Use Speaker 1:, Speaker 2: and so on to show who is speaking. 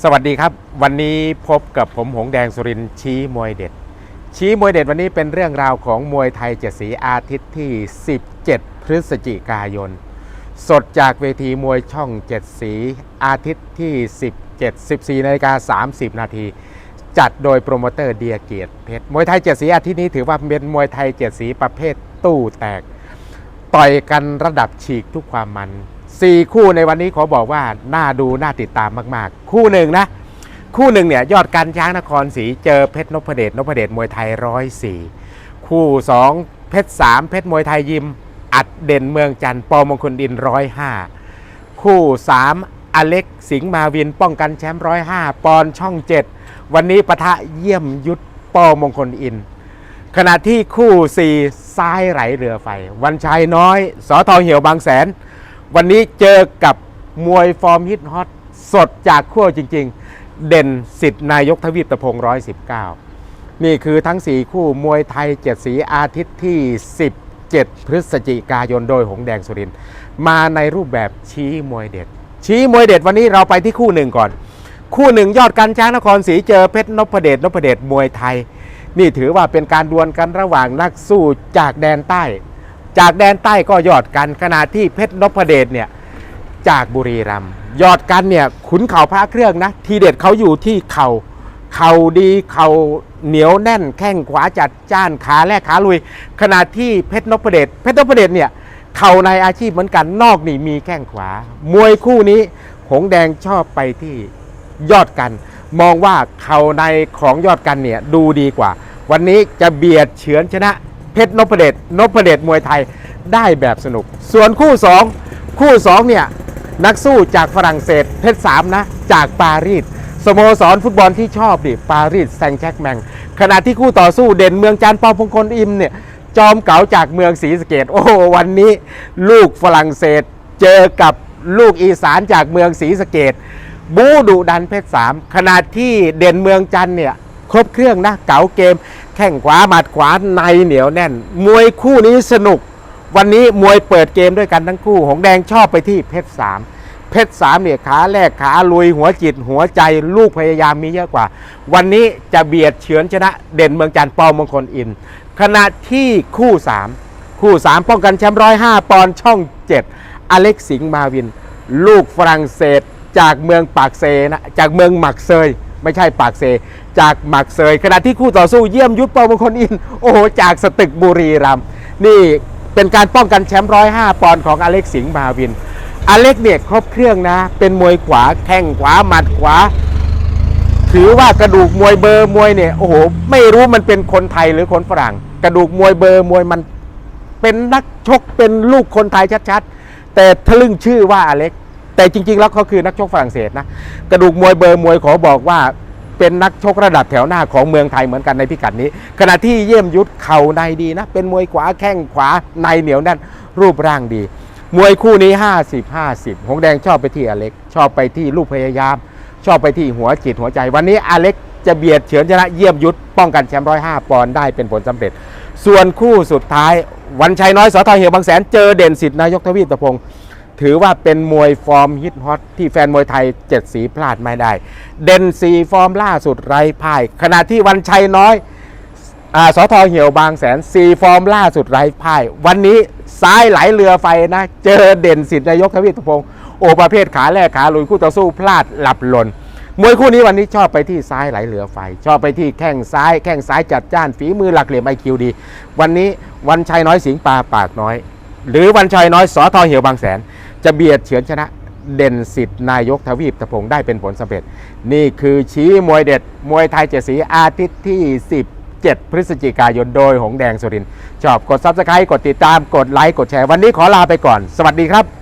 Speaker 1: สวัสดีครับ วันนี้พบกับผมหงแดงสุรินชี้มวยเด็ด ชี้มวยเด็ดวันนี้เป็นเรื่องราวของมวยไทยเจ็ดสีอาทิตย์ที่ 17 พฤศจิกายน สดจากเวทีมวยช่องเจ็ดสีอาทิตย์ที่ 17 14นาฬิกา30 นาทีจัดโดยโปรโมเตอร์เดียเกียรติเพชรมวยไทยเจ็ดสีอาทิตย์นี้ถือว่าเป็นมวยไทยเจ็ดสีประเภทตู้แตก ต่อยกันระดับฉีกทุกความมัน 4 คู่ในวันนี้ขอบอกว่าน่าดูน่าติดตามมาก ๆ คู่หนึ่งนะ คู่หนึ่งเนี่ยยอดการช้างนครศรีเจอเพชรนพเดชนพเดชมวยไทยร้อยสี่คู่ 2 เพชรสามเพชรมวยไทยยิม อัดเด่นเมืองจันทร์ปอมงคลดินร้อยห้าคู่ 3 อเล็กสิงห์มาวินป้องกันแชมป์ร้อยห้าปอนช่อง 7 วันนี้ปะทะเยี่ยมยุทธปอมงคลอิน ขณะที่คู่ 4 ซ้ายไหลเรือไฟ วันชัยน้อยสอทอเหี่ยวบางแสน วันนี้เจอกับมวยฟอร์มฮิตฮอตสดจากขั้วจริง ๆ เด่นสิทธิ์นายกทวีปตะพงร้อยสิบเก้านี่คือทั้ง 4 คู่มวยไทยเจ็ดสีอาทิตย์ที่ 17 พฤศจิกายนโดยหงแดงสุรินมาในรูปแบบชี้มวยเด็ด ชี้มวยเด็ดวันนี้เราไปที่คู่หนึ่งก่อน คู่หนึ่งยอดกันช้างนครศรีเจอเพชรนพเดชนพเดชมวยไทย นี่ถือว่าเป็นการดวลกันระหว่างนักสู้จากแดนใต้ จากแดนใต้ก็ยอดกันขณะที่เพชรนพเดชเนี่ยจากบุรีรัมย์ยอดกันเนี่ยขุนเข่าพระเครื่องนะ ทีเด็ดเขาอยู่ที่เข่าเข่าดีเข่าเหนียวแน่นแข้งขวาจัดจ้านขาแรกขาลุย ขณะที่เพชรนพเดชเพชรนพเดชเนี่ยเข่าในอาชีพเหมือนกันนอกนี่มีแข้งขวา มวยคู่นี้หงแดงชอบไปที่ยอดกัน มองว่าเข่าในของยอดกันเนี่ยดูดีกว่า วันนี้จะเบียดเฉือนชนะ เพชรนพเดชนพเดชมวยไทยได้แบบสนุก ส่วนคู่ 2 คู่2เนี่ยนักสู้จากฝรั่งเศสเพชรสามนะ จากปารีสสโมสรฟุตบอลที่ชอบดิปารีสแซงแชร์กแมงขณะที่คู่ต่อสู้เด่นเมืองจันทร์ปอพงคลอิมเนี่ยจอมเก๋าจากเมืองศรีสะเกดโอ้วันนี้ลูกฝรั่งเศสเจอกับลูกอีสานจากเมืองศรีสะเกดบูดุดันเพชรสามขณะที่เด่นเมืองจันทร์เนี่ยครบเครื่องนะเก๋าเกม แข้งขวาหมัดขวาในเหนียวแน่น มวยคู่นี้สนุก วันนี้มวยเปิดเกมด้วยกันทั้งคู่ หงแดงชอบไปที่เพชรสามเพชรสามเนี่ยขาแรกขาลุยหัวจิตหัวใจลูกพยายามมีเยอะกว่า วันนี้จะเบียดเฉือนชนะเด่นเมืองจันทร์ปอมงคลอินขณะที่คู่สามคู่สามป้องกันแชมป์ร้อยห้าปอนช่องเจ็ดอเล็กสิงห์มาวิน ลูกฝรั่งเศสจากเมืองปากเซนะจากเมืองหมักเซย ไม่ใช่ปากเซ จากหมักเซยขณะที่คู่ต่อสู้เยี่ยมยุทธปอมงคลอิน โอ้โห จากสตึกบุรีรัมย์นี่เป็นการป้องกันแชมป์ร้อยห้าปอนด์ของอเล็กสิงห์มาวิน อเล็กเนี่ยครบเครื่องนะ เป็นมวยขวาแข้งขวาหมัดขวา ถือว่ากระดูกมวยเบอร์มวยเนี่ยโอ้โหไม่รู้มันเป็นคนไทยหรือคนฝรั่ง กระดูกมวยเบอร์มวยมันเป็นนักชกเป็นลูกคนไทยชัดๆ แต่ทะลึ่งชื่อว่าอเล็ก แต่จริง ๆ แล้วเขาคือนักชกฝรั่งเศสนะกระดูกมวยเบอร์มวยขอบอกว่าเป็นนักชกระดับแถวหน้าของเมืองไทยเหมือนกันในพิกัดนี้ ขณะที่เยี่ยมยุทธเข่าในดีนะ เป็นมวยขวาแข้งขวาในเหนียวแน่นรูปร่างดี มวยคู่นี้ 50 50 หงแดงชอบไปที่อเล็ก ชอบไปที่ลูกพยายาม ชอบไปที่หัวจิตหัวใจ วันนี้อเล็กจะเบียดเฉือนชนะเยี่ยมยุทธป้องกันแชมป์ร้อยห้าปอนด์ได้เป็นผลสำเร็จ ส่วนคู่สุดท้ายวันชัยน้อยสอทอเหี่ยวบางแสนเจอเด่นสิทธิ์นายกทวีตพงศ์ ถือว่าเป็นมวยฟอร์มฮิตฮอตที่แฟนมวยไทยเจ็ดสีพลาดไม่ได้ เด่นสีฟอร์มล่าสุดไร้พ่าย ขณะที่วันชัยน้อยอสอทอเหี่ยวบางแสนซีฟอร์มล่าสุดไร้พ่าย วันนี้ซ้ายไหลเรือไฟนะ เจอเด่นสิทธินายกทวีปพงศ์โอประเภทขาแรกขาลุยคู่ต่อสู้พลาดหลับหล่นมวยคู่นี้วันนี้ชอบไปที่ซ้ายไหลเรือไฟ ชอบไปที่แข้งซ้ายแข้งซ้ายจัดจ้านฝีมือหลักเหลี่ยมไอคิวดี วันนี้วันชัยน้อยสิงปลาปากน้อย หรือวันชัยน้อยสอทอเหี่ยวบางแสน จะเบียดเฉือนชนะเด่นสิทธิ์นายกทวีปตะพงได้เป็นผลสำเร็จ นี่คือชี้มวยเด็ด มวยไทยเจ็ดสีอาทิตย์ที่ 17 พฤศจิกายนโดยหงแดงสุรินชอบกด Subscribe กดติดตามกดไลค์กดแชร์ วันนี้ขอลาไปก่อน สวัสดีครับ